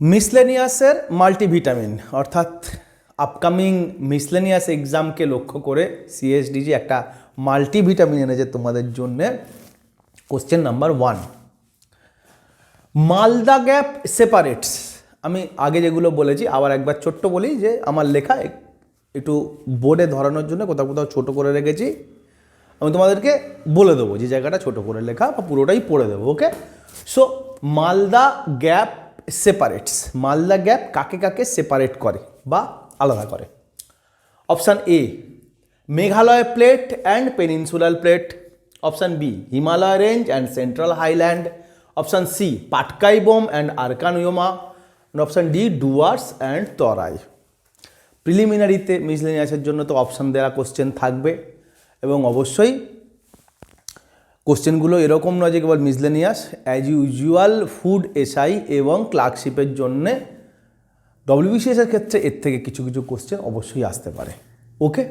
মিসলেনিয়াসের multivitamin, অর্থাৎ upcoming miscellaneous এক্সামকে লক্ষ্য করে সিএসডিজি একটা মাল্টিভিটামিন এনেছে তোমাদের জন্যে। Question number one Malda gap separates আমি আগে যেগুলো বলেছি, আবার একবার ছোট্ট বলি যে আমার লেখা একটু বোর্ডে ধরানোর জন্য কোথাও কোথাও ছোটো করে রেখেছি। আমি তোমাদেরকে বলে দেবো যে জায়গাটা ছোট করে লেখা বা পুরোটাই পড়ে দেবো okay so Malda gap separates Malda gap কাকে কাকে সেপারেট করে বা আলাদা করে? Option A Meghalaya plate and peninsular plate option B Himalaya range and central highland option C Patkai Bum and Arakan Yoma option D Dooars and Terai প্রিলিমিনারিতে মিসলেনিয়াসের জন্য তো option দেওয়া কোশ্চেন থাকবে। এবং অবশ্যই কোশ্চেনগুলো এরকম নয় যে কেবল miscellaneous as usual food SI এবং ক্লার্কশিপের জন্যে ডব্লিউবিসিএসের ক্ষেত্রে এর থেকে কিছু কিছু কোশ্চেন অবশ্যই আসতে পারে। ওকে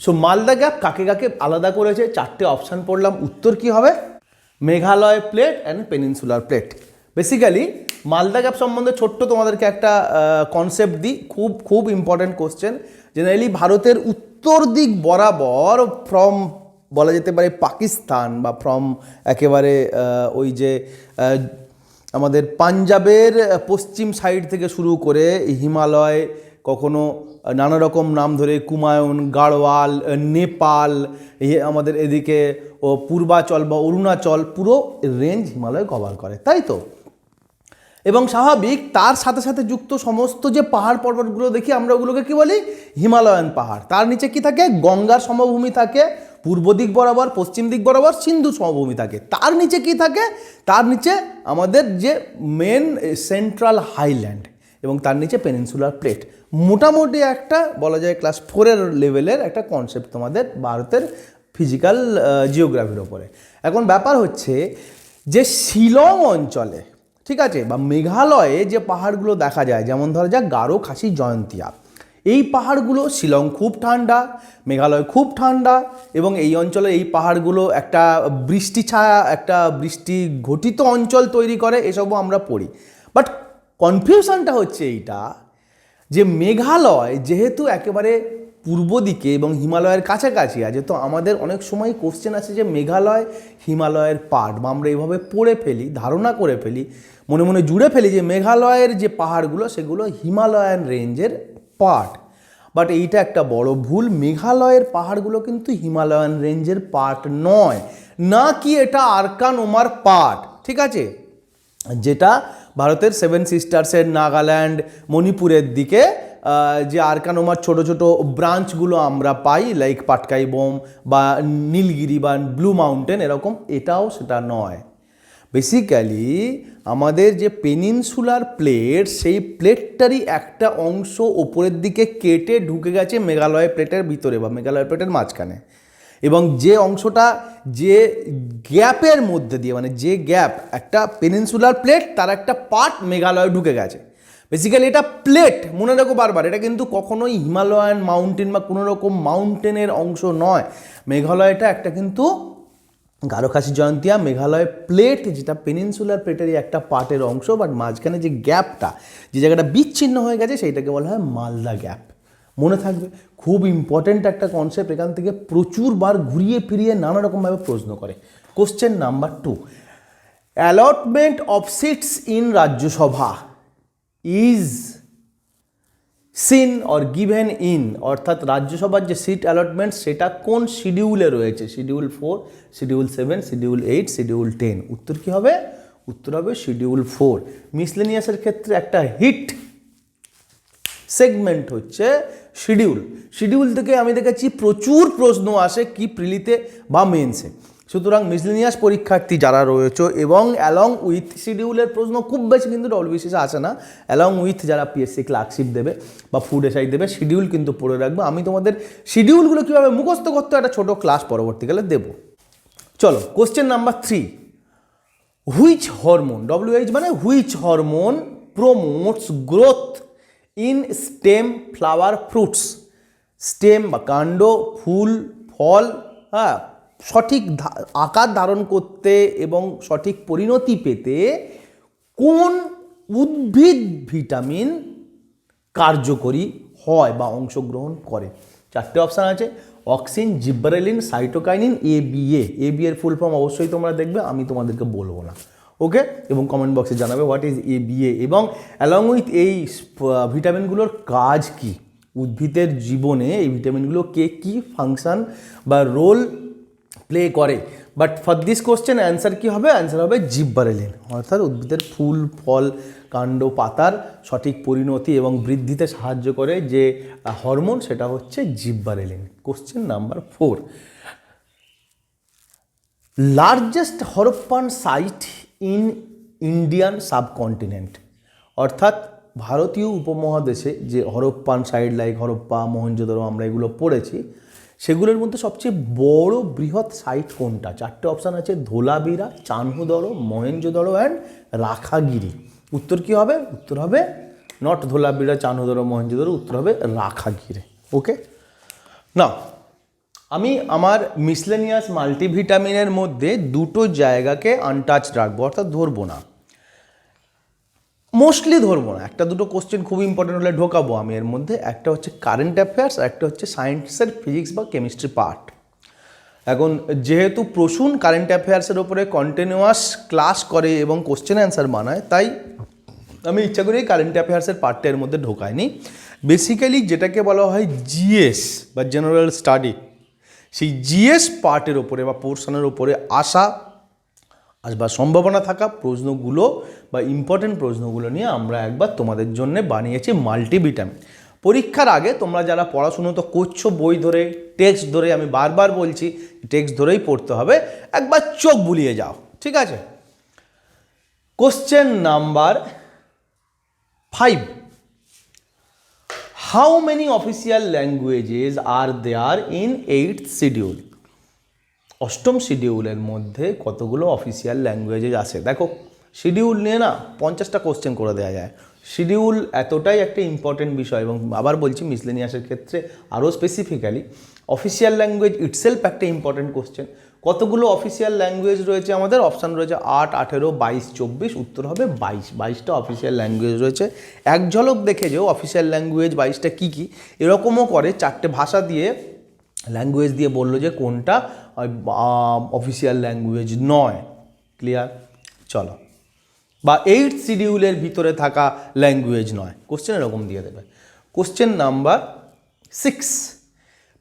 সো মালদা গ্যাপ কাকে কাকে আলাদা করেছে? চারটে অপশান পড়লাম। উত্তর কি হবে? Meghalaya plate and peninsular plate basically Malda gap সম্বন্ধে ছোট্ট তোমাদেরকে একটা কনসেপ্ট দিই। খুব খুব ইম্পর্ট্যান্ট কোশ্চেন জেনারেলি ভারতের উত্তর দিক বরাবর ফ্রম বলা যেতে পারে পাকিস্তান বা ফ্রম একেবারে ওই যে আমাদের পাঞ্জাবের পশ্চিম সাইড থেকে শুরু করে হিমালয়, কখনো নানা রকম নাম ধরে কুমায়ুন, গাড়ওয়াল নেপাল আমাদের এদিকে, ও পূর্বাচল বা অরুণাচল, পুরো রেঞ্জ হিমালয় কভার করে, তাই তো? এবং স্বাভাবিক, তার সাথে সাথে যুক্ত সমস্ত যে পাহাড় পর্বতগুলো দেখি আমরা ওগুলোকে কি বলি? হিমালয়ান পাহাড়। তার নিচে কি থাকে? গঙ্গার সমভূমি থাকে পূর্ব দিক বরাবর, পশ্চিম দিক বরাবর সিন্ধু সমভূমি থাকে। তার নিচে কি থাকে? তার নিচে আমাদের যে মেন সেন্ট্রাল হাইল্যান্ড এবং তার নিচে পেনিনসুলার প্লেট মোটামুটি একটা বলা যায় ক্লাস ফোরের লেভেলের একটা কনসেপ্ট তোমাদের ভারতের ফিজিক্যাল জিওগ্রাফির ওপরে। এখন ব্যাপার হচ্ছে যে শিলং অঞ্চলে, ঠিক আছে? বা মেঘালয়ে যে পাহাড়গুলো দেখা যায়, যেমন ধরা যাক গারো খাসি জয়ন্তিয়া এই পাহাড়গুলো শিলং খুব ঠান্ডা, মেঘালয় খুব ঠান্ডা এবং এই অঞ্চলে এই পাহাড়গুলো একটা বৃষ্টি ছায়া, একটা বৃষ্টি ঘটিত অঞ্চল তৈরি করে, এসবও আমরা পড়ি। বাট কনফিউশনটা হচ্ছে এইটা যে মেঘালয় যেহেতু একেবারে পূর্ব দিকে এবং হিমালয়ের কাছাকাছি আছে, তো আমাদের অনেক সময় কোশ্চেন আছে যে মেঘালয় হিমালয়ের পার্ট বা আমরা এইভাবে পড়ে ফেলি, ধারণা করে ফেলি, মনে মনে জুড়ে ফেলি যে মেঘালয়ের যে পাহাড়গুলো, সেগুলো হিমালয়ান রেঞ্জের পার্ট। বাট এইটা একটা বড় ভুল। মেঘালয়ের পাহাড়গুলো কিন্তু হিমালয়ান রেঞ্জের পার্ট নয়। না কি এটা আরকান ওমার পার্ট, ঠিক আছে? যেটা ভারতের সেভেন সিস্টার্সের নাগাল্যান্ড, মণিপুরের দিকে যে আরকানোমার ছোট ছোট ব্রাঞ্চগুলো আমরা পাই লাইক পাটকাই বোম বা নীলগিরি বা ব্লু মাউন্টেন, এরকম এটাও সেটা নয়। বেসিক্যালি আমাদের যে পেনিনসুলার প্লেট সেই প্লেটটারই একটা অংশ ওপরের দিকে কেটে ঢুকে গেছে মেঘালয় প্লেটের ভিতরে বা মেঘালয় প্লেটের মাঝখানে। এবং যে অংশটা যে গ্যাপের মধ্যে দিয়ে মানে যে গ্যাপ, একটা পেনিনসুলার প্লেট তার একটা পার্ট মেঘালয় ঢুকে গেছে। বেসিক্যালি এটা প্লেট মনে রাখো বারবার, এটা কিন্তু কখনোই হিমালয়ান মাউন্টেন বা কোনো রকম মাউন্টেনের অংশ নয়। মেঘালয়টা একটা কিন্তু গারোখাসি জয়ন্তিয়া, মেঘালয় প্লেট, যেটা পেনিনসুলার প্লেটেরই একটা পার্টের অংশ বাট মাঝখানে যে গ্যাপটা, যে জায়গাটা বিচ্ছিন্ন হয়ে গেছে, সেইটাকে বলা হয় মালদা গ্যাপ। মনে থাকবে, খুব ইম্পর্ট্যান্ট একটা কনসেপ্ট এখান থেকে প্রচুরবার ঘুরিয়ে ফিরিয়ে নানা রকমভাবে প্রশ্ন করে। Question number two allotment of seats in Rajya Sabha is seen or given in অর্থাৎ রাজ্যসভার যে সিট অ্যালটমেন্ট সেটা কোন শিডিউলে রয়েছে? Schedule four schedule seven schedule eight schedule ten উত্তর কী হবে? উত্তর হবে শিডিউল ফোর মিসলেনিয়াসের ক্ষেত্রে একটা হিট সেগমেন্ট হচ্ছে শিডিউল শিডিউল থেকে আমি দেখেছি প্রচুর প্রশ্ন আসে কি প্রিলিতে বা মেন্সে সুতরাং মিসলিনিয়াস পরীক্ষার্থী যারা রয়েছে এবং অ্যালং উইথ শিডিউলের প্রশ্ন খুব বেশি কিন্তু ডব্লিউবিসিসে আসে না অ্যালং উইথ যারা পিএসসি ক্লার্কশিপ দেবে বা ফুড এসআই দেবে শিডিউল কিন্তু পড়ে রাখব। আমি তোমাদের শিডিউলগুলো কীভাবে মুখস্থ করতে একটা ছোটো ক্লাস পরবর্তীকালে দেবো। চলো question number three which hormone WH মানে which hormone promotes growth in stem flower fruits stem বা কাণ্ড, ফুল, ফল হ্যাঁ সঠিক আকার ধারণ করতে এবং সঠিক পরিণতি পেতে কোন উদ্ভিদ ভিটামিন কার্যকরী হয় বা অংশগ্রহণ করে? চারটে অপশান আছে, auxin, gibberellin, cytokinin, A B A. A B এর ফুল ফর্ম অবশ্যই তোমরা দেখবে, আমি তোমাদেরকে বলব না। ওকে? এবং কমেন্ট বক্সে জানাবে what is A B A এবং অ্যালং উইথ এই ভিটামিনগুলোর কাজ কি? উদ্ভিদের জীবনে এই ভিটামিনগুলো কে কী ফাংশন বা রোল প্লে করে। But for this question answer কী হবে? অ্যান্সার হবে জিব্বারেলিন। অর্থাৎ উদ্ভিদের ফুল, ফল, কাণ্ড, পাতার সঠিক পরিণতি এবং বৃদ্ধিতে সাহায্য করে যে হরমোন, সেটা হচ্ছে gibberellin. Question number four largest Harappan site in Indian subcontinent অর্থাৎ ভারতীয় উপমহাদেশে যে Harappan side like Harappa Mohenjodaro আমরা এগুলো পড়েছি সেগুলোর মধ্যে সবচেয়ে বড় বৃহৎ সাইট কোনটা? চারটে অপশান আছে, ধোলাবিরা, চানহুদড়ো মহেঞ্জোদড়ো অ্যান্ড রাখাগিরি। উত্তর কি হবে? উত্তর হবে নট ধোলাবিরা, চানহুদড়ো মহেঞ্জোদড়ো উত্তর হবে রাখাগিরি। ওকে না আমি আমার মিসলেনিয়াস মাল্টিভিটামিনের মধ্যে দুটো জায়গাকে আনটাচ রাখব, অর্থাৎ ধরবো না। মোস্টলি ধরবো না। একটা দুটো কোশ্চেন খুব ইম্পর্টেন্ট হলে ঢোকাবো আমি এর মধ্যে। একটা হচ্ছে কারেন্ট অ্যাফেয়ার্স একটা হচ্ছে সায়েন্সের ফিজিক্স বা কেমিস্ট্রি পার্ট এখন যেহেতু প্রসূন কারেন্ট অ্যাফেয়ার্সের ওপরে কন্টিনিউয়াস ক্লাস করে এবং কোশ্চেন অ্যান্সার বানায়, তাই আমি ইচ্ছা করেই কারেন্ট অ্যাফেয়ার্সের পার্টটা এর মধ্যে ঢোকাইনি। বেসিক্যালি যেটাকে বলা হয় জিএস বা জেনারেল স্টাডি সেই জিএস পার্টের ওপরে বা পোর্শনের ওপরে আসা আসবার সম্ভাবনা থাকা প্রশ্নগুলো বা ইম্পর্টেন্ট প্রশ্নগুলো নিয়ে আমরা একবার তোমাদের জন্য বানিয়েছি মাল্টিভিটামিন পরীক্ষার আগে তোমরা যারা পড়াশুনো তো করছ, বই ধরে টেক্সট ধরে, আমি বারবার বলছি টেক্সট ধরেই পড়তে হবে। একবার চোখ বুলিয়ে যাও, ঠিক আছে? Question number five how many official languages are there in eight schedule অষ্টম শিডিউলের মধ্যে কতগুলো অফিসিয়াল ল্যাঙ্গুয়েজেস আছে? দেখো, শিডিউল নিয়ে না পঞ্চাশটা কোশ্চেন করে দেওয়া যায়। শিডিউল এতটাই একটা ইম্পর্টেন্ট বিষয় এবং আবার বলছি মিসলেনিয়াসের ক্ষেত্রে আরও স্পেসিফিক্যালি অফিসিয়াল ল্যাঙ্গুয়েজ ইটসেলফ একটা ইম্পর্টেন্ট কোশ্চেন কতগুলো অফিসিয়াল ল্যাঙ্গুয়েজ রয়েছে আমাদের? অপশান রয়েছে আট, আঠেরো, বাইশ, চব্বিশ, উত্তর হবে বাইশ। বাইশটা অফিসিয়াল ল্যাঙ্গুয়েজ রয়েছে। এক ঝলক দেখে যেও অফিসিয়াল ল্যাঙ্গুয়েজ বাইশটা কী কী? এরকমও করে চারটে ভাষা দিয়ে ল্যাঙ্গুয়েজ দিয়ে বলল যে কোনটা অফিসিয়াল ল্যাঙ্গুয়েজ নয়। ক্লিয়ার চলো। বা এইট শিডিউলের ভিতরে থাকা ল্যাঙ্গুয়েজ নয়। কোশ্চেন এরকম দিয়ে দেবে। Question number six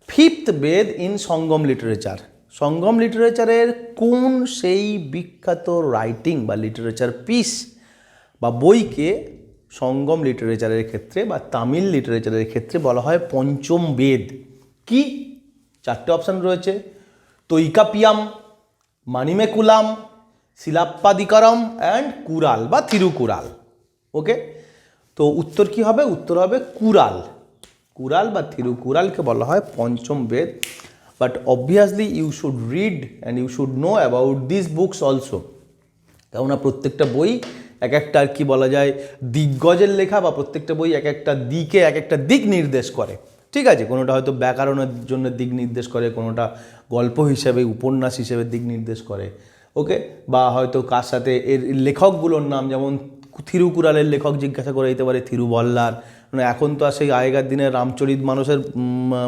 fifth Veda in Sangam literature Sangam লিটারেচারের কোন সেই বিখ্যাত রাইটিং বা লিটারেচার পিস বা বইকে সঙ্গম লিটারেচারের ক্ষেত্রে বা তামিল লিটারেচারের ক্ষেত্রে বলা হয় পঞ্চম বেদ? কি? চারটে অপশান রয়েছে। তৈকাপিয়াম, মানিমেকুলাম, শিলাপ্পাদিকারম অ্যান্ড কুরাল বা থিরুকুরাল ওকে তো উত্তর কি হবে? উত্তর হবে কুরাল। কুরাল বা থিরুকুরালকে বলা হয় পঞ্চম বেদ। But obviously you should read and you should know about this books also কেননা প্রত্যেকটা বই এক একটা আর কি বলা যায় দিগ্গজের লেখা বা প্রত্যেকটা বই এক একটা দিকে এক একটা দিক নির্দেশ করে। ঠিক আছে, কোনোটা হয়তো ব্যাকরণের জন্য দিক নির্দেশ করে, কোনোটা গল্প হিসেবে, উপন্যাস হিসেবে দিক নির্দেশ করে, ওকে? বা হয়তো কার সাথে এর লেখকগুলোর নাম, যেমন থিরুকুরালের লেখক জিজ্ঞাসা করে দিতে পারে থিরুবল্লার মানে এখন তো আর সেই আগেকার দিনের রামচরিত মানুষের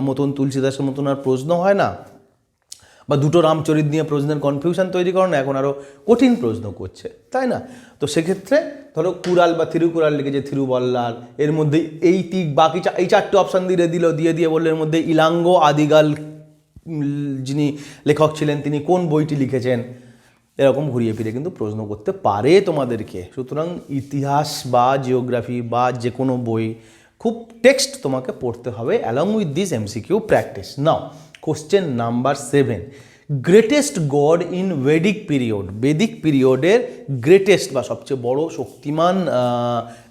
মতন তুলসীদাসের মতন আর প্রশ্ন হয় না। বা দুটো রামচরিত নিয়ে প্রশ্নের কনফিউশন তৈরি করে না, এখন আরও কঠিন প্রশ্ন করছে, তাই না? তো সেক্ষেত্রে ধরো কুরাল বা থিরুকুরাল লিখেছে থিরুবল্লার এর মধ্যে এই তি বাকি এই চারটে অপশান দিয়ে দিল, দিয়ে দিয়ে বলল এর মধ্যে ইলাঙ্গ আদিগাল যিনি লেখক ছিলেন, তিনি কোন বইটি লিখেছেন? এরকম ঘুরিয়ে ফিরে কিন্তু প্রশ্ন করতে পারে তোমাদেরকে। সুতরাং ইতিহাস বা জিওগ্রাফি বা যে কোনো বই, খুব টেক্সট তোমাকে পড়তে হবে along with this MCQ practice now question number seven greatest god in Vedic period Vedic পিরিয়ডের গ্রেটেস্ট বা সবচেয়ে বড় শক্তিমান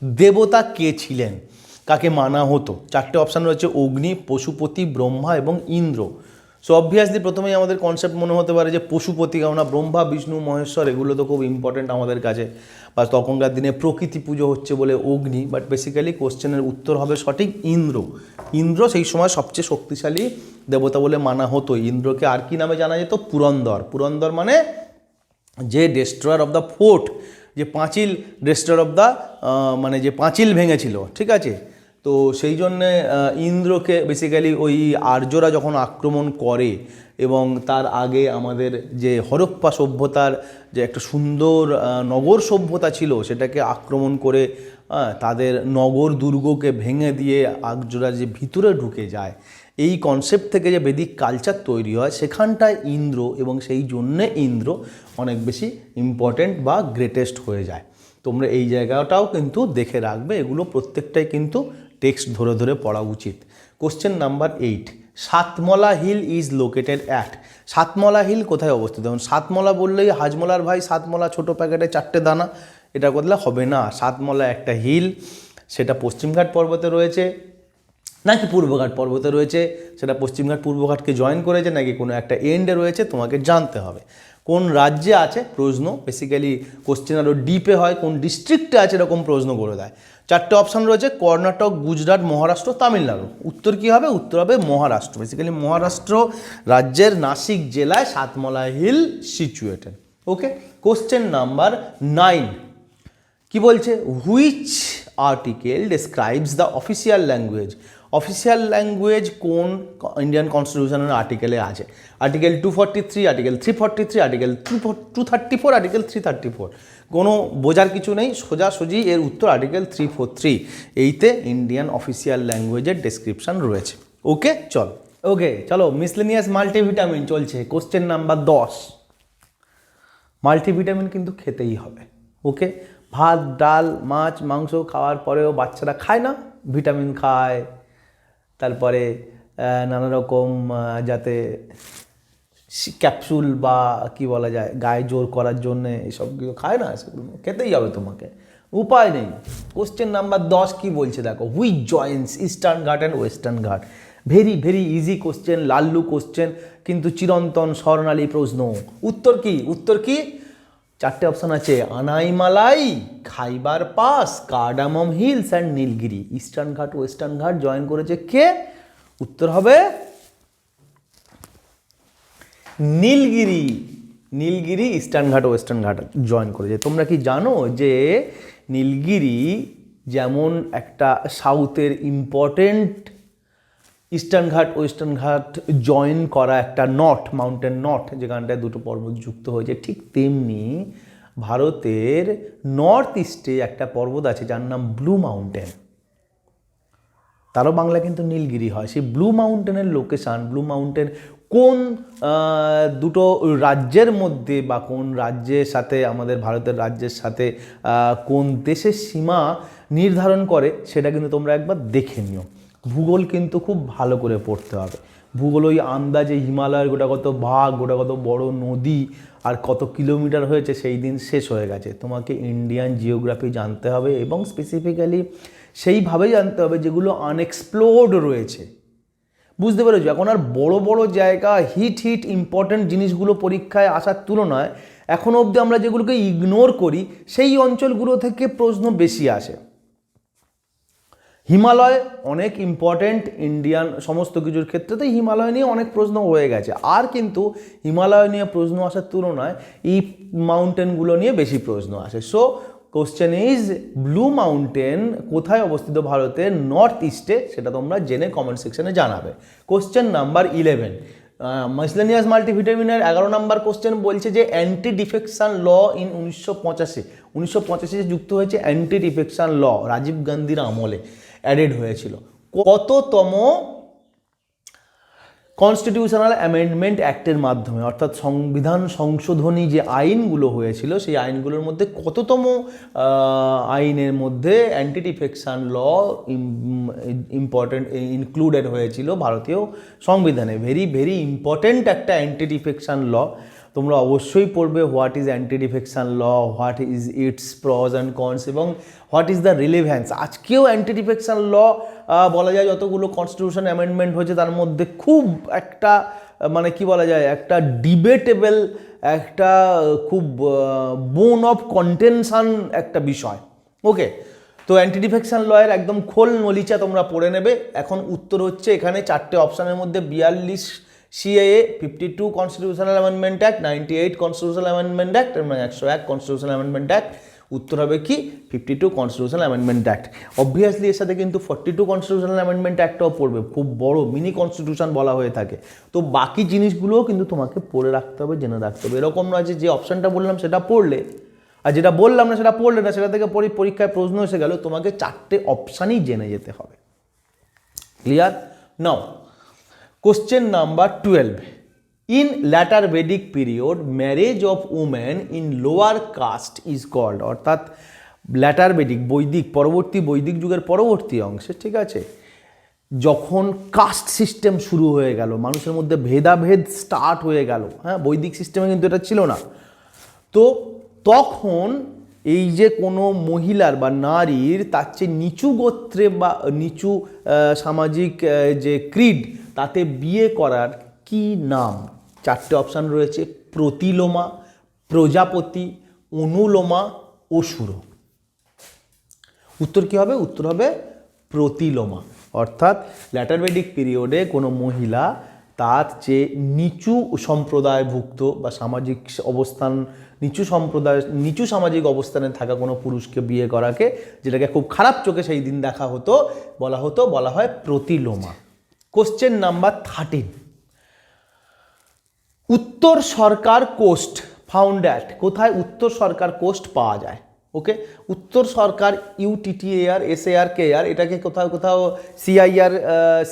দেবতা কে ছিলেন? কাকে মানা হতো? চারটে অপশান রয়েছে, অগ্নি, পশুপতি, ব্রহ্মা এবং ইন্দ্র। সো অবভিয়াসলি প্রথমেই আমাদের কনসেপ্ট মনে হতে পারে যে পশুপতি কেননা ব্রহ্মা, বিষ্ণু, মহেশ্বর, এগুলো তো খুব ইম্পর্টেন্ট আমাদের কাছে। বা তখনকার দিনে প্রকৃতি পুজো হচ্ছে বলে অগ্নি বাট বেসিক্যালি কোশ্চেনের উত্তর হবে সঠিক ইন্দ্র। ইন্দ্র সেই সময় সবচেয়ে শক্তিশালী দেবতা বলে মানা হতো ইন্দ্রকে আর কি নামে জানা যেত? পুরন্দর। পুরন্দর মানে যে ডেস্ট্রয়ার অফ দ্য ফোর্ট যে পাঁচিল ডেস্ট্রয়ার অফ দ্য মানে যে পাঁচিল ভেঙেছিল, ঠিক আছে? তো সেই জন্যে ইন্দ্রকে বেসিক্যালি ওই আর্যরা যখন আক্রমণ করে এবং তার আগে আমাদের যে হরপ্পা সভ্যতার যে একটা সুন্দর নগর সভ্যতা ছিল সেটাকে আক্রমণ করে তাদের নগর দুর্গকে ভেঙে দিয়ে আর্যরা যে ভিতরে ঢুকে যায়, এই কনসেপ্ট থেকে যে বেদিক কালচার তৈরি হয়, সেখানটায় ইন্দ্র এবং সেই জন্যে ইন্দ্র অনেক বেশি ইম্পর্ট্যান্ট বা গ্রেটেস্ট হয়ে যায়। তোমরা এই জায়গাটাও কিন্তু দেখে রাখবে, এগুলো প্রত্যেকটাই কিন্তু টেক্সট ধরে ধরে পড়া উচিত। Question number eight Satmala hill is located at Satmala hill কোথায় অবস্থিত? যেমন সাতমলা বললেই হাজমলার ভাই, সাতমলা ছোট প্যাকেটে চারটে দানা, এটা করলে হবে না। সাতমলা একটা হিল সেটা পশ্চিমঘাট পর্বতে রয়েছে, নাকি পূর্বঘাট পর্বতে রয়েছে, সেটা পশ্চিমঘাট পূর্বঘাটকে জয়েন করেছে, নাকি কোনো একটা এন্ডে রয়েছে, তোমাকে জানতে হবে। কোন রাজ্যে আছে প্রশ্ন? বেসিক্যালি কোশ্চেন আরও ডিপে হয়, কোন ডিস্ট্রিক্টে আছে, এরকম প্রশ্ন করে দেয়। চারটে অপশান রয়েছে, কর্ণাটক, গুজরাট, মহারাষ্ট্র, তামিলনাড়ু। উত্তর কী হবে? উত্তর হবে মহারাষ্ট্র। বেসিক্যালি মহারাষ্ট্র রাজ্যের নাসিক জেলায় Satmala hill situated okay question number nine কি বলছে? Which article describes the official language official language কোন ইন্ডিয়ান কনস্টিটিউশনের আর্টিকেলে আছে article two forty three article three forty three article two two thirty four article three thirty four কোনো বোঝার কিছু নেই, সোজাসুজি এর উত্তর আর্টিকেল থ্রি ফোর থ্রি এইতে ইন্ডিয়ান অফিসিয়াল ল্যাঙ্গুয়েজের ডেসক্রিপশন রয়েছে। ওকে চল। ওকে চলো মিসলেনিয়াস মাল্টিভিটামিন চলছে কোশ্চেন নাম্বার দশ। মাল্টিভিটামিন কিন্তু খেতেই হবে। ওকে ভাত, ডাল, মাছ, মাংস খাওয়ার পরেও বাচ্চারা খায় না ভিটামিন খায়। তারপরে নানা রকম যাতে ক্যাপসুল বা কি বলা যায়, গায়ে জোর করার জন্যে এসব কিছু খায় না? সেগুলো খেতেই হবে তোমাকে। উপায় নেই। কোশ্চেন নাম্বার দশ কি বলছে দেখো? Which joints eastern Ghat and western Ghat very very easy question Lallu question কিন্তু চিরন্তন স্বর্ণালী প্রশ্ন। উত্তর কি? উত্তর কি? চারটে অপশন আছে। Anaimalai, Khyber pass cardamom hills and Nilgiri. Eastern Ghat western Ghat join করেছে কে? উত্তর হবে Nilgiri Nilgiri eastern Ghat western Ghat join করেছে। তোমরা কি জানো যে নীলগিরি যেমন একটা সাউথের important eastern Ghat, western Ghat join করা একটা নট মাউন্টেন নট যেখানটায় দুটো পর্বত যুক্ত হয়েছে, ঠিক তেমনি ভারতের নর্থ ইস্টে একটা পর্বত আছে যার নাম ব্লু মাউন্টেন তারও বাংলা কিন্তু নীলগিরি হয়। সেই ব্লু মাউন্টেনের লোকেশান ব্লু মাউন্টেন কোন দুটো রাজ্যের মধ্যে বা কোন রাজ্যের সাথে, আমাদের ভারতের রাজ্যের সাথে কোন দেশের সীমা নির্ধারণ করে, সেটা কিন্তু তোমরা একবার দেখে নিও। ভূগোল কিন্তু খুব ভালো করে পড়তে হবে। ভূগোল ওই আন্দাজে হিমালয়ের গোটা কত ভাগ, গোটা কত বড় নদী, আর কত কিলোমিটার হয়েছে, সেই দিন শেষ হয়ে গেছে। তোমাকে ইন্ডিয়ান জিওগ্রাফি জানতে হবে এবং স্পেসিফিক্যালি সেইভাবে জানতে হবে যেগুলো আনএক্সপ্লোর্ড রয়েছে। বুঝতে পেরেছ? এখন আর বড় বড় জায়গা হিট হিট ইম্পর্ট্যান্ট জিনিসগুলো পরীক্ষায় আসার তুলনায় এখন অবধি আমরা যেগুলোকে ইগনোর করি, সেই অঞ্চলগুলো থেকে প্রশ্ন বেশি আসে। হিমালয় অনেক ইম্পর্ট্যান্ট ইন্ডিয়ান সমস্ত কিছুর ক্ষেত্রে তো হিমালয় নিয়ে অনেক প্রশ্ন হয়ে গেছে। আর কিন্তু হিমালয় নিয়ে প্রশ্ন আসার তুলনায় এই মাউন্টেনগুলো নিয়ে বেশি প্রশ্ন আসে। So question is blue mountain কোথায় অবস্থিত ভারতের নর্থ ইস্টে সেটা তোমরা জেনে কমেন্ট সেকশনে জানাবে। কোশ্চেন নাম্বার ইলেভেন মাইসলেনিয়াস মাল্টিভিটামিনের এগারো নাম্বার কোশ্চেন বলছে যে অ্যান্টি ডিফেকশন ল ইন উনিশশো পঁচাশি। উনিশশো পঁচাশিতে যুক্ত হয়েছে অ্যান্টি ডিফেকশন ল রাজীব গান্ধীর আমলে। অ্যাডেড হয়েছিল। কততম কনস্টিটিউশনাল অ্যামেন্ডমেন্ট অ্যাক্টের মাধ্যমে, অর্থাৎ সংবিধান সংশোধনী যে আইনগুলো হয়েছিল, সেই আইনগুলোর মধ্যে কততম আইনের মধ্যে anti defection law important included হয়েছিল ভারতীয় সংবিধানে। ভেরি ভেরি ইম্পর্টেন্ট একটা অ্যান্টি ডিফেকশান ল তোমরা অবশ্যই পড়বে what is anti defection law, what is its pros and cons এবং হোয়াট ইজ দ্য রিলেভেন্স। আজকেও অ্যান্টি ডিফেকশান ল বলা যায় যতগুলো কনস্টিটিউশন অ্যামেন্ডমেন্ট হয়েছে তার মধ্যে খুব একটা মানে কি বলা যায়, একটা ডিবেটেবল একটা, খুব বোন অফ কন্টেনশন একটা বিষয়। ওকে তো অ্যান্টি ডিফেকশন লয়ের একদম খোল নলিচা তোমরা পড়ে নেবে। এখন উত্তর হচ্ছে এখানে চারটে অপশানের মধ্যে বিয়াল্লিশ CAA fifty two constitutional amendment act ninety eight constitutional amendment act এবং একশো এক কনস্টিটিউশনাল অ্যামেন্ডমেন্ট অ্যাক্ট উত্তর হবে কি? Fifty two constitutional amendment act obviously এর সাথে কিন্তু ফর্টি টু কনস্টিটিউশনাল অ্যামেন্ডমেন্ট অ্যাক্টটাও পড়বে। খুব বড় মিনি কনস্টিটিউশন বলা হয়ে থাকে। তো বাকি জিনিসগুলোও কিন্তু তোমাকে পড়ে রাখতে হবে, জেনে রাখতে হবে। এরকম নয় যে যে অপশানটা বললাম সেটা পড়লে, আর যেটা বললাম না সেটা পড়লে না, সেটা থেকে পরে পরীক্ষায় প্রশ্ন এসে গেল, তোমাকে চারটে অপশানই জেনে যেতে হবে। Clear now question number twelve in later Vedic period marriage of women in lower caste is called অর্থাৎ ল্যাটার বেডিক বৈদিক, পরবর্তী বৈদিক যুগের পরবর্তী অংশে, ঠিক আছে? যখন কাস্ট সিস্টেম শুরু হয়ে গেল, মানুষের মধ্যে ভেদাভেদ স্টার্ট হয়ে গেল হ্যাঁ বৈদিক সিস্টেমে কিন্তু এটা ছিল না। তো তখন এই যে কোনো মহিলার বা নারীর তার চেয়ে নিচু গোত্রে বা নিচু সামাজিক যে ক্রিড তাতে বিয়ে করার কি নাম? চারটে অপশান রয়েছে, প্রতিলোমা, প্রজাপতি, অনুলোমা অসুর উত্তর কি হবে? উত্তর হবে প্রতিলোমা। অর্থাৎ ল্যাটারবেডিক পিরিয়ডে কোনো মহিলা তার চেয়ে নিচু সম্প্রদায়ভুক্ত বা সামাজিক অবস্থান, নিচু সম্প্রদায়, নিচু সামাজিক অবস্থানে থাকা কোনো পুরুষকে বিয়ে করাকে, যেটাকে খুব খারাপ চোখে সেই দিন দেখা হতো, বলা হতো, বলা হয় প্রতিলোমা। কোশ্চেন নাম্বার থার্টিন উত্তর সরকার কোস্ট ফাউন্ড অ্যাট কোথায় উত্তর সরকার কোস্ট পাওয়া যায়? ওকে উত্তর সরকার ইউটিটিএআর এস এআর কে আর এটাকে কোথাও কোথাও সিআইআর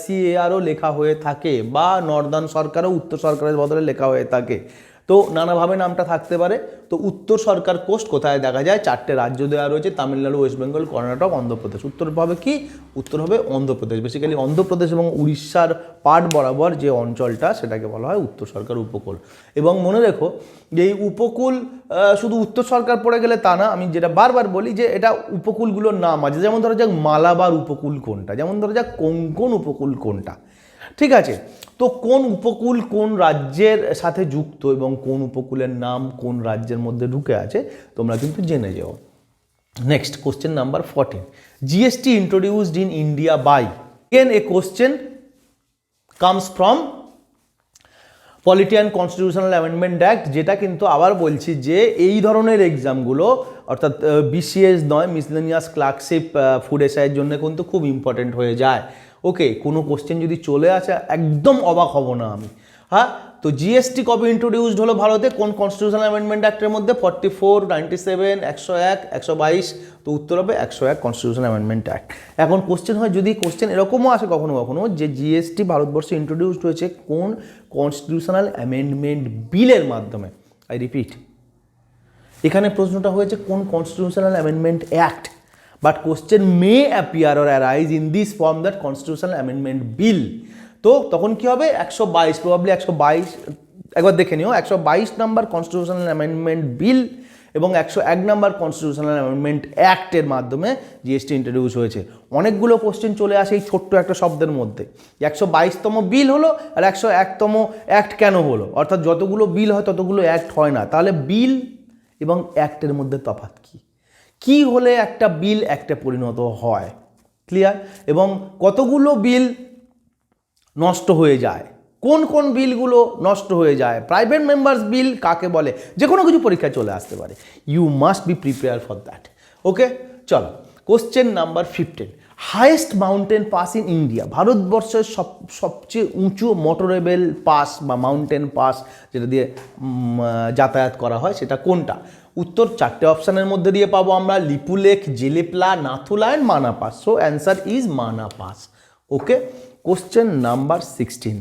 সিএআরও লেখা হয়ে থাকে বা নর্দার্ন সরকারও উত্তর সরকারের বদলে লেখা হয়ে থাকে। তো নানাভাবে নামটা থাকতে পারে। তো উত্তর সরকার কোস্ট কোথায় দেখা যায়? চারটে রাজ্য দেওয়া রয়েছে, তামিলনাড়ু ওয়েস্ট বেঙ্গল কর্ণাটক, অন্ধ্রপ্রদেশ। উত্তর হবে কি? উত্তর হবে অন্ধ্রপ্রদেশ। বেসিক্যালি অন্ধ্রপ্রদেশ এবং উড়িষ্যার পাট বরাবর যে অঞ্চলটা, সেটাকে বলা হয় উত্তর সরকার উপকূল। এবং মনে রেখো যে এই উপকূল শুধু উত্তর সরকার পড়ে গেলে তা না, আমি যেটা বারবার বলি যে এটা উপকূলগুলোর নাম আছে। যেমন ধরো যাক মালাবার উপকূল কোনটা, যেমন ধরো যাক কোঙ্কন উপকূল কোনটা। ঠিক আছে? তো কোন উপকূল কোন রাজ্যের সাথে যুক্ত এবং কোন উপকূলের নাম কোন রাজ্যের মধ্যে ঢুকে আছে, তোমরা কিন্তু জেনে যাও। Next question number fourteen GST introduced in India by N A question comes from polity and constitutional amendment act যেটা কিন্তু আবার বলছি যে এই ধরনের এক্সামগুলো অর্থাৎ বিসিএস নয় মিসলেনিয়াস ক্লার্কশিপ ফুড এসআইয়ের জন্য কিন্তু খুব ইম্পর্টেন্ট হয়ে যায়। ওকে, কোনো কোশ্চেন যদি চলে আসে, একদম অবাক হব না আমি। হ্যাঁ? তো জিএসটি কবে ইন্ট্রোডিউসড হলো ভারতে? কোন কনস্টিটিউশনাল অ্যামেন্ডমেন্ট অ্যাক্টের মধ্যে? ফর্টি ফোর নাইনটি সেভেন একশো এক, একশো বাইশ, তো উত্তর হবে একশো এক কনস্টিটিউশন অ্যামেন্ডমেন্ট অ্যাক্ট এখন কোশ্চেন হয়, যদি কোশ্চেন এরকমও আসে কখনো কখনো, যে জিএসটি ভারতবর্ষে ইন্ট্রোডিউসড হয়েছে, কোন কনস্টিটিউশনাল অ্যামেন্ডমেন্ট বিলের মাধ্যমে? আই রিপিট এখানে প্রশ্নটা হয়েছে, কোন constitutional amendment act but question may appear or arise in this form that constitutional amendment bill তো তখন কি হবে? একশো বাইশ প্রবাবলি একশো বাইশ, একবার দেখে নিও, একশো বাইশ নাম্বার কনস্টিটিউশনাল অ্যামেন্ডমেন্ট বিল এবং একশো এক নাম্বার কনস্টিটিউশনাল অ্যামেন্ডমেন্ট অ্যাক্টের মাধ্যমে জিএসটি ইন্ট্রোডিউস হয়েছে। অনেকগুলো কোশ্চেন চলে আসে এই ছোট্ট একটা শব্দের মধ্যে। একশো বাইশতম বিল হলো আর একশো একতম অ্যাক্ট কেন হলো? অর্থাৎ যতগুলো বিল হয় ততগুলো অ্যাক্ট হয় না। তাহলে বিল এবং অ্যাক্টের মধ্যে তফাৎ কী? কি হলে একটা বিল একটা পরিণত হয়? ক্লিয়ার এবং কতগুলো বিল নষ্ট হয়ে যায়? কোন কোন বিলগুলো নষ্ট হয়ে যায়? প্রাইভেট মেম্বার্স বিল কাকে বলে? যে কোনো কিছু পরীক্ষায় চলে আসতে পারে। You must be prepare for that okay চলো question number fifteen highest mountain pass in India ভারতবর্ষের সব, সবচেয়ে উঁচু মোটরেবল পাস বা মাউন্টেন পাস যেটা দিয়ে যাতায়াত করা হয় সেটা কোনটা? উত্তর চারটে অপশানের মধ্যে দিয়ে পাবো আমরা Lipulekh Jelep La, Nathu La and Mana pass so answer is Mana pass okay question number sixteen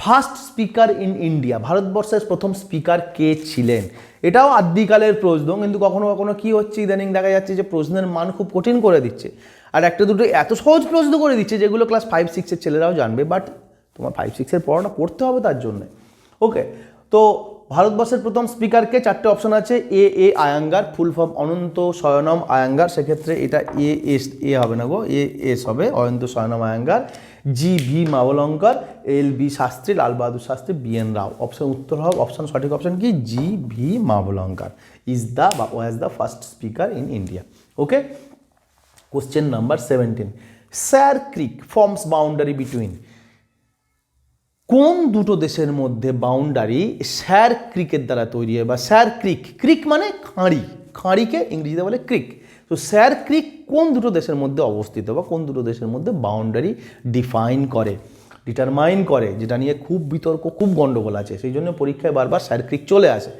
first speaker in India ভারতবর্ষের প্রথম স্পিকার কে ছিলেন? এটাও আদ্যিকালের প্রশ্ন, কিন্তু কখনো কখনো কি হচ্ছে ইদানিং দেখা যাচ্ছে যে প্রশ্নের মান খুব কঠিন করে দিচ্ছে। আর একটা দুটো এত সহজ প্রশ্ন করে দিচ্ছে যেগুলো ক্লাস ফাইভ সিক্সের ছেলেরাও জানবে বাট তোমার ফাইভ সিক্সের পড়ানো পড়তে হবে তার জন্যে। ওকে তো ভারতবর্ষের প্রথম স্পিকারকে চারটে অপশন আছে, এ এ, আয়াঙ্গার, ফুল ফর্ম অনন্ত শয়নম আয়াঙ্গার, সেক্ষেত্রে এটা এ এস এ হবে না গো, এ, এস হবে, Ananta Sayanam Ayyangar, G, V, Mavalankar, L, B Shastri, Lal Bahadur Shastri, B, N Rao. Option উত্তর হবে অপশন সঠিক অপশন কি? G, V, Mavalankar. Is the বা was the first speaker in India okay question number seventeen Sir Creek forms boundary between কোন দুটো দেশের মধ্যে boundary sir ক্রিকের দ্বারা তৈরি হয় বা স্যার ক্রিক ক্রিক মানে খাঁড়ি, খাঁড়িকে ইংরেজিতে বলে ক্রিক। তো স্যার ক্রিক কোন দুটো দেশের মধ্যে অবস্থিত বা কোন দুটো দেশের মধ্যে বাউন্ডারি ডিফাইন করে ডিটারমাইন করে, যেটা নিয়ে খুব বিতর্ক, খুব গণ্ডগোল আছে। সেই জন্য পরীক্ষায় বারবার স্যার ক্রিক চলে আসে।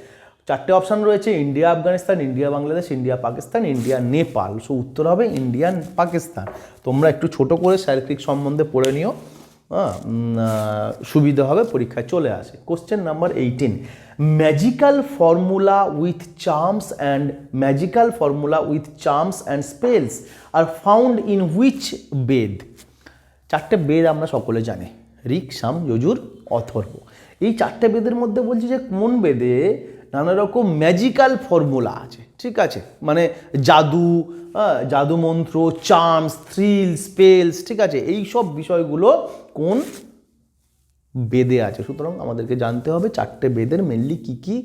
চারটে অপশান রয়েছে, India, Afghanistan, India, Bangladesh, India, Pakistan, India, Nepal. So উত্তর হবে ইন্ডিয়ান পাকিস্তান। তোমরা একটু ছোট করে স্যার ক্রিক সম্বন্ধে পড়ে নিও। সুবিধা হবে পরীক্ষায় চলে আসে। Question number eighteen magical formula with charms and magical formula with charms and spells are found in which Veda চারটে বেদ আমরা সকলে জানি ঋক সাম যজুর অথর্ব। এই চারটে বেদের মধ্যে বলছি যে কোন বেদে নানা রকম ম্যাজিক্যাল ফর্মুলা আছে ঠিক আছে? মানে জাদু হ্যাঁ, জাদু মন্ত্র চার্মস থ্রিল স্পেলস ঠিক আছে? এই সব বিষয়গুলো কোন বেদে আছে? সুতরাং আমাদেরকে জানতে হবে চারটে বেদের মেনলি কী কী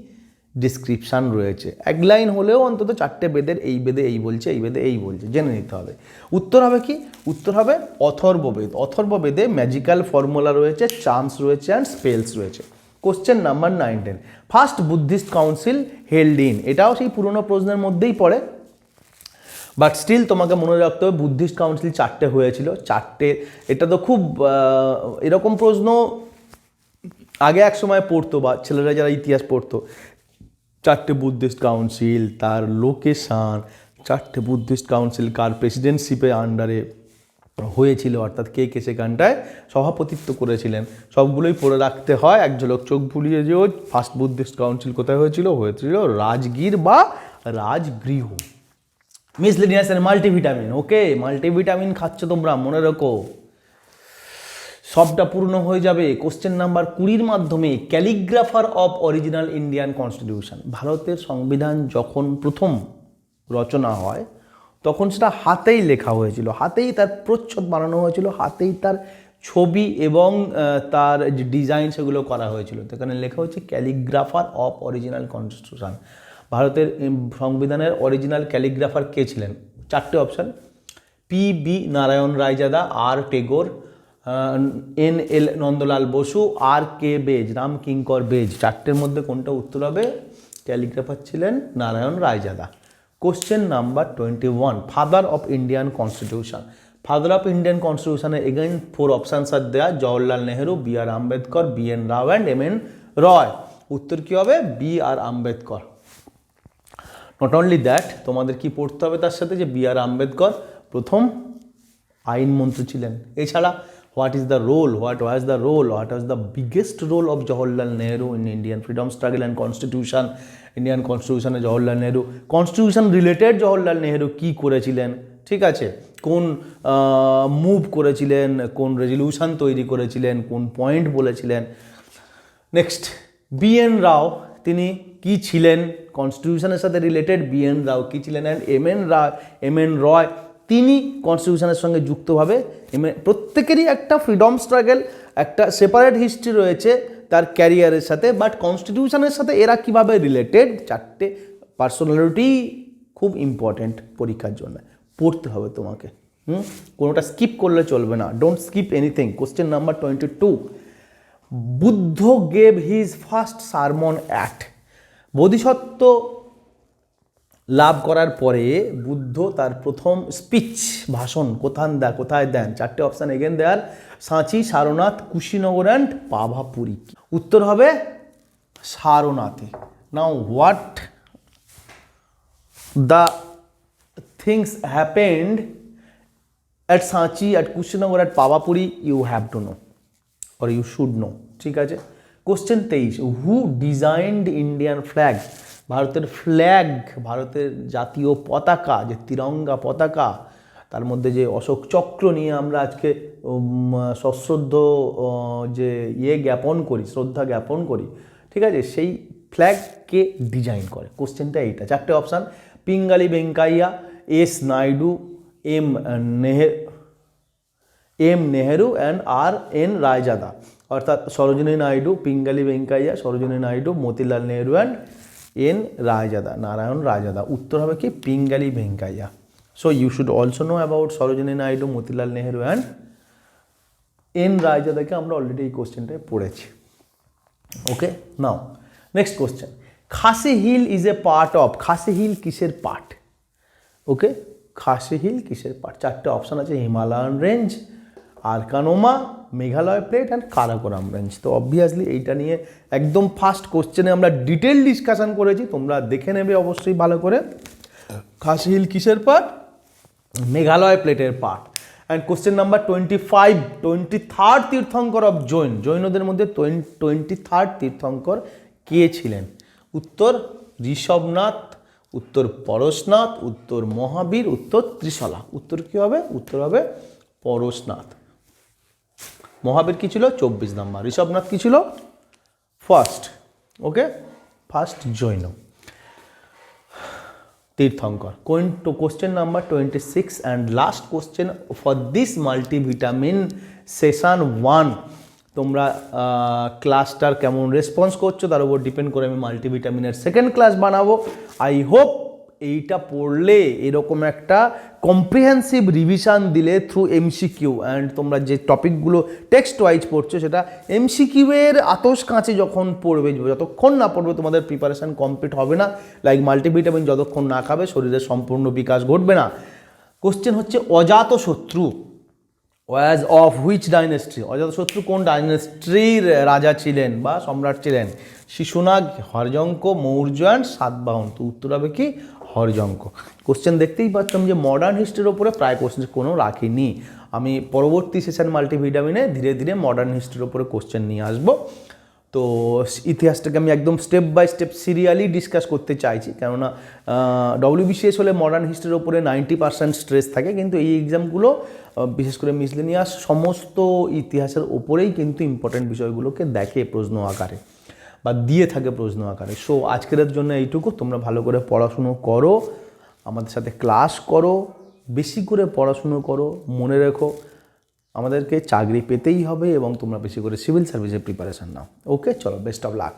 ডিসক্রিপশান রয়েছে। এক লাইন হলেও অন্তত চারটে বেদের এই বেদে এই বলছে, এই বেদে এই বলছে, জেনে নিতে হবে। উত্তর হবে কি? উত্তর হবে অথর্ব বেদ অথর্ব বেদে ম্যাজিক্যাল ফর্মুলা রয়েছে চার্মস রয়েছে অ্যান্ড স্পেলস রয়েছে। Question number nine ten first Buddhist council held in এটাও সেই পুরনো প্রশ্নের মধ্যেই পড়ে। বাট স্টিল তোমাকে মনে রাখতে হবে বুদ্ধিস্ট কাউন্সিল চারটে হয়েছিল। চারটে, এটা তো খুব এরকম প্রশ্ন আগে এক সময় পড়তো বা ছেলেরা যারা ইতিহাস পড়তো। চারটে বুদ্ধিস্ট কাউন্সিল তার লোকেশান চারটে বুদ্ধিস্ট কাউন্সিল কার প্রেসিডেন্টশিপে আন্ডারে হয়েছিল। অর্থাৎ কে কে সেখানটায় সভাপতিত্ব করেছিলেন। সবগুলোই পড়ে রাখতে হয়। এক ঝলক চোখ ভুলিয়ে যেও ফার্স্ট বুদ্ধিস্ট কাউন্সিল কোথায় হয়েছিল? হয়েছিল রাজগীর বা রাজগৃহ। মিসলিনিয়াসের মাল্টিভিটামিন ওকে মাল্টিভিটামিন খাচ্ছ তোমরা, মনে রাখো। সবটা পূর্ণ হয়ে যাবে। কোশ্চেন নাম্বার কুড়ির মাধ্যমে calligrapher of original Indian constitution ভারতের সংবিধান যখন প্রথম রচনা হয়, তখন সেটা হাতেই লেখা হয়েছিল। হাতেই তার প্রচ্ছদ বানানো হয়েছিল। হাতেই তার ছবি এবং তার যে ডিজাইন সেগুলো করা হয়েছিল। তো এখানে লেখা হচ্ছে ক্যালিগ্রাফার অফ অরিজিনাল কনস্টিটিউশন ভারতের সংবিধানের অরিজিনাল ক্যালিগ্রাফার কে ছিলেন? চারটে option P B Narayan Raizada আর টেগোর এন এল নন্দলাল বসু আর কে বেজ রাম কিঙ্কর বেজ চারটের মধ্যে কোনটা উত্তর হবে? ক্যালিগ্রাফার ছিলেন Narayan Raizada question number twenty one father of Indian constitution father of Indian কনস্টিটিউশনে again four options are there Jawaharlal Nehru B R Ambedkar B N Rao and M N Roy উত্তর কী হবে? B R Ambedkar not only that তোমাদের কি পড়তে হবে তার সাথে যে বি আর আম্বেদকর প্রথম আইনমন্ত্রী ছিলেন। এছাড়া what is the role what was the role what was the biggest role of Jawaharlal Nehru in Indian freedom struggle and constitution Indian কনস্টিটিউশনে Jawaharlal Nehru constitution related Jawaharlal Nehru কী করেছিলেন? ঠিক আছে, কোন মুভ করেছিলেন, কোন রেজলিউশন তৈরি করেছিলেন, কোন পয়েন্ট বলেছিলেন। নেক্সট বি এন রাও তিনি কি ছিলেন? কনস্টিটিউশনের সাথে রিলেটেড বি এন রাও কী ছিলেন? অ্যান্ড এম এন রা এম এন রয় তিনি কনস্টিটিউশনের সঙ্গে যুক্তভাবে প্রত্যেকেরই একটা ফ্রিডম স্ট্রাগল একটা সেপারেট হিস্ট্রি রয়েছে তার ক্যারিয়ারের সাথে বাট কনস্টিটিউশনের সাথে এরা কীভাবে রিলেটেড চারটে পার্সোনালিটি খুব ইম্পর্ট্যান্ট পরীক্ষার জন্য। পড়তে হবে তোমাকে। হুম? কোনোটা স্কিপ করলে চলবে না। Don't skip anything question number twenty two Buddha gave his first sermon act Bodhisattva লাভ করার পরে বুদ্ধ তার প্রথম স্পিচ ভাষণ, কোথান দেয়, কোথায় দেন? চারটে অপশান এগেন দেয়ার সাঁচি, সারনাথ, কুশিনগর অ্যান্ড পাভাপুরি। উত্তর হবে সারনাথে। Now what the things happened at সাঁচি at Kushinagar at Pavapuri you have to know or you should know ঠিক আছে? কোশ্চেন তেইশ হু ডিজাইনড ইন্ডিয়ান ফ্ল্যাগ ভারতের ফ্ল্যাগ ভারতের জাতীয় পতাকা, যে তিরঙ্গা পতাকা, তার মধ্যে যে অশোক চক্র নিয়ে আমরা আজকে সশ্রদ্ধ যে ইয়ে জ্ঞাপন করি, শ্রদ্ধা জ্ঞাপন করি, ঠিক আছে? সেই ফ্ল্যাগকে ডিজাইন করে? কোশ্চেনটা এইটা। চারটে option Pingali Venkaiah S Naidu M নেহে M Nehru and R N Raizada অর্থাৎ সরোজিনী নাইডু, পিঙ্গালি ভেঙ্কাইয়া, সরোজিনী নাইডু, মতিলাল নেহরু অ্যান্ড এন রায়জাদা, নারায়ণ রায়জাদা। উত্তর হবে কি? Pingali Venkaiah. So you should also know about Sarojini Naidu, Motilal Nehru and N রায়জাদাকে আমরা অলরেডি এই কোশ্চেনটায় পড়েছি। Okay now next question Khasi hill is a part of Khasi hill কিসের part okay খাসি hill কিসের part চারটে option আছে, Himalayan range Arakan Yoma Meghalaya plate and Karakoram range তো obviously এইটা নিয়ে একদম ফার্স্ট কোশ্চেনে আমরা ডিটেল ডিসকাশন করেছি, তোমরা দেখে নেবে অবশ্যই ভালো করে। খাসি হিল কিসের পার্ট মেঘালয় প্লেটের part and question number twenty five twenty third Tirthankar of Jain জৈনদের মধ্যে টোয়েন্টি থার্ড তীর্থঙ্কর কে ছিলেন? উত্তর ঋষভনাথ, উত্তর পরশনাথ, উত্তর মহাবীর, উত্তর ত্রিশলা। উত্তর কী হবে? উত্তর হবে পরশনাথ। মহাবীর কী ছিল? চব্বিশ নাম্বার। ঋষভনাথ কী ছিল? First okay first Jain. Tirthankar. Question number twenty six and last question for this multivitamin session one তোমরা ক্লাসটার কেমন রেসপন্স করছ? তার উপর ডিপেন্ড করে আমি মাল্টিভিটামিনের সেকেন্ড ক্লাস বানাবো। আই হোপ এইটা পড়লে এরকম একটা কম্প্রিহেন্সিভ রিভিশন দিলে থ্রু এমসিকিউ অ্যান্ড তোমরা যে টপিকগুলো টেক্সট ওয়াইজ পড়ছো সেটা এমসিকিউ এর আতস কাঁচে যখন পড়বে, যতক্ষণ না পড়বে তোমাদের প্রিপারেশান কমপ্লিট হবে না লাইক মাল্টিভিটামিন যতক্ষণ না খাবে, শরীরের সম্পূর্ণ বিকাশ ঘটবে না। কোশ্চেন হচ্ছে, অজাত শত্রু ওয়াজ অফ হুইচ ডাইনেস্ট্রি অজাতশত্রু কোন ডাইনেস্ট্রির রাজা ছিলেন বা সম্রাট ছিলেন? শিশুনাগ হরজঙ্ক মৌর্য অ্যান্ড সাতবাহন তো উত্তর হবে কি? হরজঙ্ক। কোশ্চেন দেখতেই পাচ্ছিলাম যে মডার্ন হিস্ট্রির ওপরে প্রায় কোশ্চেন কোনো রাখিনি। আমি পরবর্তী সেশন মাল্টিভিটামিনে ধীরে ধীরে মডার্ন হিস্ট্রির ওপরে কোশ্চেন নিয়ে আসব। তো ইতিহাসটাকে আমি একদম step by step serially discuss করতে চাইছি। কেননা ডব্লিউবিসিএস হলে মডার্ন হিস্ট্রির ওপরে নাইনটি পার্সেন্ট স্ট্রেস থাকে। কিন্তু এই এক্সামগুলো বিশেষ করে মিসলেনিয়াস সমস্ত ইতিহাসের ওপরেই কিন্তু ইম্পর্টেন্ট বিষয়গুলোকে দেখে প্রশ্ন আকারে। বা দিয়ে থাকে প্রশ্ন আকারে। সো আজকের জন্য এইটুকু। তোমরা ভালো করে পড়াশুনো করো, আমাদের সাথে ক্লাস করো, বেশি করে পড়াশুনো করো, মনে রেখো, আমাদেরকে চাকরি পেতেই হবে এবং তোমরা বেশি করে সিভিল সার্ভিসের প্রিপারেশান নাও। ওকে চলো বেস্ট অফ লাক